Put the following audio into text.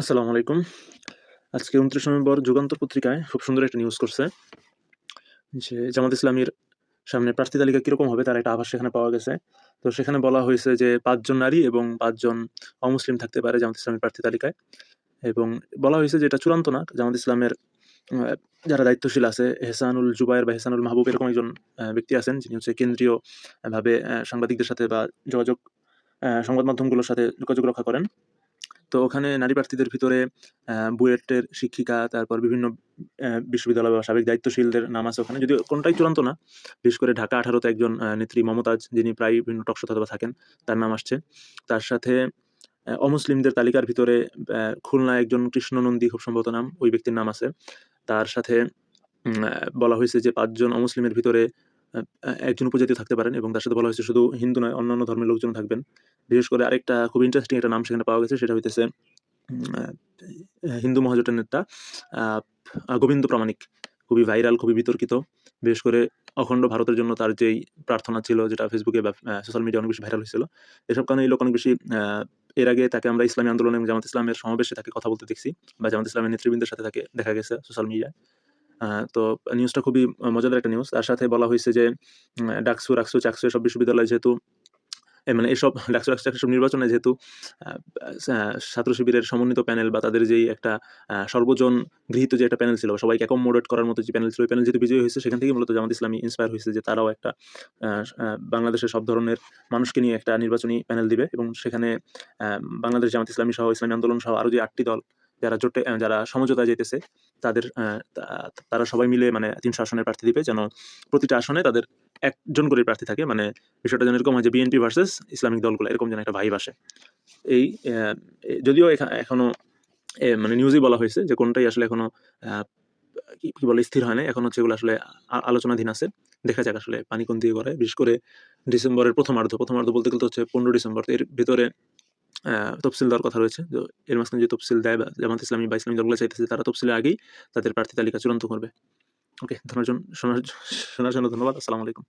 আসসালামু আলাইকুম। আজকে ২৯ নভেম্বর যুগান্তর পত্রিকায় খুব সুন্দর একটা নিউজ করছে। যে জামাত ইসলামীর সামনে প্রার্থী তালিকা কীরকম হবে তার একটা আভাস সেখানে পাওয়া গেছে। তো সেখানে বলা হয়েছে যে ৫ জন নারী এবং ৫ জন অমুসলিম থাকতে পারে জামাত ইসলামের প্রার্থী তালিকায়। এবং বলা হয়েছে যে এটা চূড়ান্ত না। জামাত ইসলামের যারা দায়িত্বশীল আছে, এহসানুল জুবায়ের বা এহসানুল মাহবুব এরকম একজন ব্যক্তি আছেন, যিনি হচ্ছে কেন্দ্রীয় আ ভাবে আ সাংবাদিকদের সাথে বা যোগাযোগ সংবাদ মাধ্যমগুলোর সাথে যোগাযোগ রক্ষা করেন। তো ওখানে নারী প্রার্থীদের ভিতরে বুয়েটের শিক্ষিকা, তারপর বিভিন্ন বিশ্ববিদ্যালয় বা সাবেক দায়িত্বশীলদের নাম আছে ওখানে। যদিও কোনটাই চূড়ান্ত না। বিশেষ করে ঢাকা আঠারোতে একজন নেত্রী মমতাজ যিনি প্রায়ই বিভিন্ন টক শোতে হয়তোবা থাকেন, তার নাম আসছে। তার সাথে অমুসলিমদের তালিকার ভিতরে অ্যা খুলনায় একজন কৃষ্ণ নন্দী খুব সম্ভবত নাম, ওই ব্যক্তির নাম আছে। তার সাথে বলা হয়েছে যে পাঁচজন অমুসলিমের ভিতরে একজন উপজাতীয় থাকতে পারেন এবং তার সাথে বলা হয়েছে শুধু হিন্দু নয়, অন্যান্য ধর্মের লোকজনও থাকবেন। বিশেষ করে আরেকটা খুব ইন্টারেস্টিং একটা নাম সেখানে পাওয়া গেছে সেটা হইতেছে হিন্দু মহাজোটের নেতা গোবিন্দ প্রামাণিক। খুবই ভাইরাল, খুবই বিতর্কিত। বিশেষ করে অখণ্ড ভারতের জন্য তার যেই প্রার্থনা ছিল যেটা ফেসবুকে সোশ্যাল মিডিয়া অনেক বেশি ভাইরাল হয়েছিল। এসব কারণে এই লোক অনেক বেশি এর আগে তাকে আমরা ইসলামী আন্দোলন এবং জামাত ইসলামের সমাবেশে তাকে কথা বলতে দেখছি বা জামাত ইসলামের নেতৃবৃন্দের সাথে তাকে দেখা গেছে সোশ্যাল মিডিয়ায়। তো নিউজটা খুবই মজাদার একটা নিউজ। তার সাথে বলা হয়েছে যে ডাকসু, রাকসু, চাকসু এসব বিশ্ববিদ্যালয় যেহেতু মানে এসব ডাকসু, চাকসু এসব নির্বাচনে যেহেতু ছাত্র শিবিরের সমন্বিত প্যানেল বা তাদের যেই একটা সর্বজন গৃহীত যে একটা প্যানেল ছিল, সবাইকে অ্যাকোমোডেট করার মতো যে প্যানেল ছিল, ওই প্যানেল যেহেতু বিজয়ী হয়েছে সেখান থেকেই মূলত জামাত ইসলামী ইন্সপায়ার হয়েছে যে তারাও একটা বাংলাদেশের সব ধরনের মানুষকে নিয়ে একটা নির্বাচনী প্যানেল দিবে এবং সেখানে বাংলাদেশ জামাত ইসলামী সহ ইসলামী আন্দোলন সহ আরও যে আটটি দল যারা জোটে যারা সমঝোতা যাইতেছে তাদের তারা সবাই মিলে মানে ৩০০ আসনের প্রার্থী দিবে যেন প্রতিটা আসনে তাদের একজন করে প্রার্থী থাকে। মানে বিষয়টা যেন এরকম হয় যে বিএনপি ভার্সেস ইসলামিক দলগুলো এরকম যেন একটা ভাইব আসে। এই যদিও এখা এখনও এ মানে নিউজেই বলা হয়েছে যে কোনটাই আসলে এখনও আ কি বলে স্থির হয় নাই। এখন হচ্ছে এগুলো আসলে আলোচনাধীন আছে। দেখা যাক আসলে পানি কোন দিয়ে গড়ায়। বিশেষ করে ডিসেম্বরের প্রথমার্ধ, প্রথমার্ধ বলতে গেলে তো হচ্ছে ১৫ ডিসেম্বর। এর ভেতরে তফসিল দেওয়ার কথা রয়েছে। তো এর মাঝখানে যে তফসিল দেয় বা জামাত ইসলামী বা ইসলামী দলগুলো চাইতেছে তারা তফসিলের আগেই তাদের প্রার্থী তালিকা চূড়ান্ত করবে। ওকে, ধন্যবাদ শোনার শোনার জন্য ধন্যবাদ। আসসালামু আলাইকুম।